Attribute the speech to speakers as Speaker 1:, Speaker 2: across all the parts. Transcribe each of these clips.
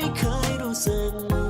Speaker 1: ไม่เคยรู้สึก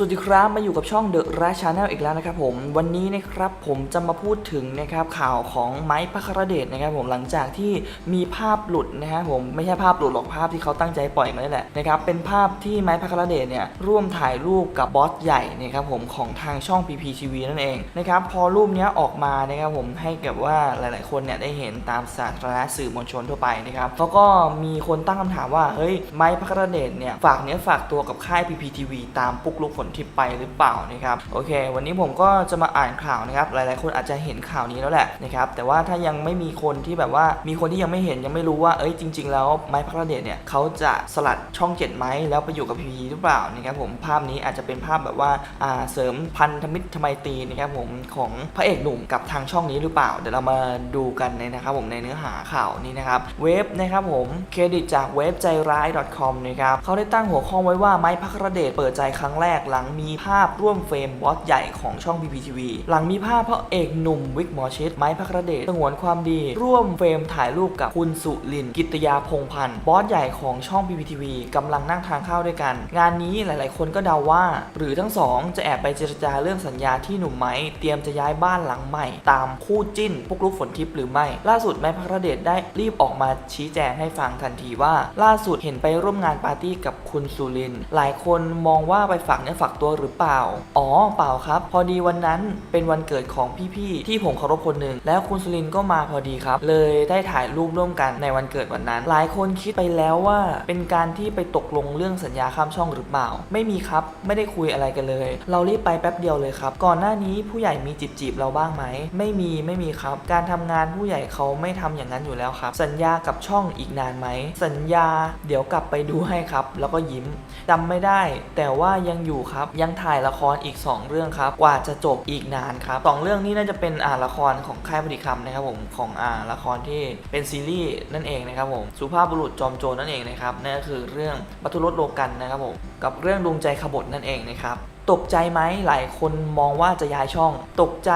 Speaker 1: สวัสดีครับมาอยู่กับช่อง The r a c h a n n e l อีกแล้วนะครับผมวันนี้นะครับผมจะมาพูดถึงนะครับข่าวของไม้พัครเดชนะครับผมหลังจากที่มีภาพหลุดนะฮะผมไม่ใช่ภาพหลุดหรอกภาพที่เขาตั้งใจปล่อยมานี่แหละนะครับเป็นภาพที่ไม้พัครเดชเนี่ยร่วมถ่ายรูปกับบอสใหญ่นะครับผมของทางช่อง PPTV นั่นเองนะครับพอรูปนี้ออกมานะครับผมให้กับว่าหลาย ๆ คนเนี่ยได้เห็นตามสาธารณสื่อมวลชนทั่วไปนะครับแล้วก็มีคนตั้งคำถามว่าเฮ้ยไม้พัครเดชเนี่ยฝากเนื้อฝากตัวกับค่าย PPTV ตามปุ๊กลุกฝนทิพไปหรือเปล่านะครับโอเค วันนี้ผมก็จะมาอ่านข่าวนะครับหลาย ๆ คนอาจจะเห็นข่าวนี้แล้วแหละนะครับแต่ว่าถ้ายังไม่มีคนที่แบบว่ามีคนที่ยังไม่เห็นยังไม่รู้ว่าเอ้ยจริง ๆ แล้วไม้พัครเดชเนี่ยเขาจะสลัดช่องเจ็ดไหมแล้วไปอยู่กับ PPTV หรือเปล่านะครับผมภาพนี้อาจจะเป็นภาพแบบว่าอ่าเสริมพันธมิตรทไมตีนะครับผมของพระเอกหนุ่มกับทางช่องนี้หรือเปล่าเดี๋ยวเรามาดูกันในนะครับผมในเนื้อหาข่าวนี้นะครับเว็บนะครับผมเครดิตจากเว็บใจร้าย .com นะครับเขาได้ตั้งหัวข้อไว้ว่าไม้พัครเดชเปิดใจครั้งแรกหลัังมีภาพร่วมเฟรมบอสใหญ่ของช่อง PPTV หลังมีภาพพระเอกหนุ่มวิกหมอชิดไม้พัคระเดชสงวนความดี ร่วมเฟรมถ่ายรูปกับคุณสุริน กิตยาพงพันธ์บอสใหญ่ของช่อง PPTV กำลังนั่งทานข้าวด้วยกัน งานนี้หลาย ๆ คนก็เดาว่า หรือทั้งสองจะแอบไปเจรจาเรื่องสัญญาที่หนุ่มไม้เตรียมจะย้ายบ้านหลังใหม่ ตามคู่จิ้นปุกลุกฝนทิพย์หรือไม่ ล่าสุดไม้พัคระเดชได้รีบออกมาชี้แจงให้ฟังทันทีว่า ล่าสุดเห็นไปร่วมงานปาร์ตี้กับคุณสุริน หลายคนมองว่าไปฝากเนื้อฝากตัวหรือเปล่า อ๋อเปล่าครับ พอดีวันนั้นเป็นวันเกิดของพี่ๆที่ผมเคารพคนหนึ่งแล้วคุณสุรินก็มาพอดีครับ เลยได้ถ่ายรูปร่วมกันในวันเกิดวันนั้น หลายคนคิดไปแล้วว่าเป็นการที่ไปตกลงเรื่องสัญญาข้ามช่องหรือเปล่า ไม่มีครับ ไม่ได้คุยอะไรกันเลย เรารีบไปแป๊บเดียวเลยครับ ก่อนหน้านี้ผู้ใหญ่มีจีบจีบๆเราบ้างไหม ไม่มีไม่มีครับ การทำงานผู้ใหญ่เขาไม่ทำอย่างนั้นอยู่แล้วครับ สัญญากับช่องอีกนานไหม สัญญาเดี๋ยวกลับไปดูให้ครับ แล้วก็ยิ้มจำไม่ได้ แต่ว่ายังอยู่ครับ ยังถ่ายละครอีก 2 เรื่องครับ กว่าจะจบอีกนานครับสองเรื่องนี้น่าจะเป็นอ่าละครของค่ายพอดีคำนะครับผมของอ่าละครที่เป็นซีรีส์นั่นเองนะครับผมสุภาพบุรุษจอมโจรนั่นเองนะครับนั่นก็คือเรื่องปัทุรสโลกันนะครับผมกับเรื่องดวงใจขบฏนั่นเองนะครับ ตกใจไหมหลายคนมองว่าจะย้ายช่อง ตกใจ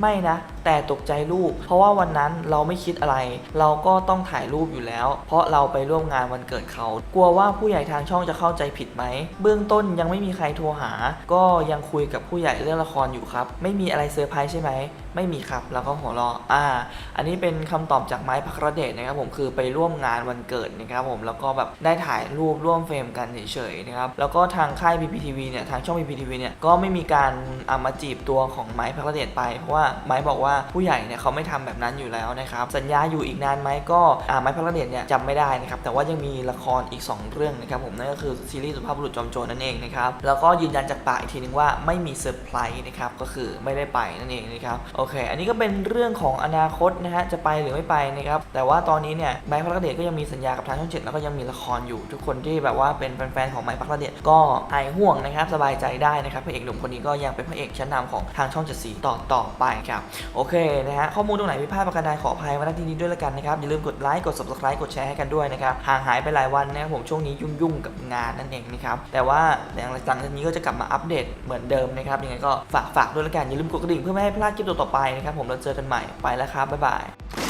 Speaker 1: ไม่นะ แต่ตกใจรูป เพราะว่าวันนั้นเราไม่คิดอะไร เราก็ต้องถ่ายรูปอยู่แล้ว เพราะเราไปร่วมงานวันเกิดเขา กลัวว่าผู้ใหญ่ทางช่องจะเข้าใจผิดไหม เบื้องต้นยังไม่มีใครโทรหา ก็ยังคุยกับผู้ใหญ่เรื่องละครอยู่ครับ ไม่มีอะไรเซอร์ไพรส์ใช่ไหมไม่มีครับ แล้วก็หัวเราะอ่า อันนี้เป็นคำตอบจากไม้พัครเดชนะครับผมคือไปร่วมงานวันเกิดนะครับผมแล้วก็แบบได้ถ่ายรูปร่วมเฟรมกันเฉยๆนะครับแล้วก็ทางค่าย PPTV เนี่ยทางช่อง PPTV เนี่ยก็ไม่มีการเอามาจีบตัวของไม้พัครเดชไป เพราะว่าไม้บอกว่าผู้ใหญ่เนี่ยเขาไม่ทำแบบนั้นอยู่แล้วนะครับ สัญญาอยู่อีกนานไหมก็ไม้พัครเดชเนี่ยจำไม่ได้นะครับ แต่ว่ายังมีละครอีก 2 เรื่องนะครับผมนั่นก็คือซีรีส์สุภาพบุรุษจอมโจรนั่นเองนะครับ แล้วก็ยืนยันจากปากอีกทีนึงว่าไม่มีเซอร์ไพรส์นะครับ ก็คือไม่ได้ไปนั่นเองนะครับ โอเค อันนี้ก็เป็นเรื่องของอนาคตนะฮะ จะไปหรือไม่ไปนะครับ แต่ว่าตอนนี้เนี่ยไม้พัครเดชก็ยังมีสัญญากับทางช่องเจ็ดแล้วก็ยังมีละครอยู่ ทุกคนที่แบบว่าเป็นแฟนๆของไม้พัครเดชก็หายห่วงนะครับ สบายใจได้นะครับพระเอกหนุ่มคนนี้ก็ยังเป็นพระเอกชั้นนำของทางช่องเจ็ดสีต่อต่อไปครับโอเคนะฮะข้อมูลตรงไหนผิพาดประการใดขออภัยมาณที่นี้ด้วยละกันนะครับอย่าลืมกดไลค์กด subscribe กดแชร์ให้กันด้วยนะครับห่างหายไปหลายวันนะครับผมช่วงนี้ยุ่งๆกับงานนั่นเองนะครับแต่ว่าหลังจากนี้ก็จะกลับมาอัปเดตเหมือนเดิมนะครับยังไงก็ฝากฝากด้วยละกันอย่าลืมกดกระดิ่งเพื่อไม่ให้พลาดคลิปต่อๆไปนะครับผมเราเจอกันใหม่ไปแล้วครับบ๊ายบาย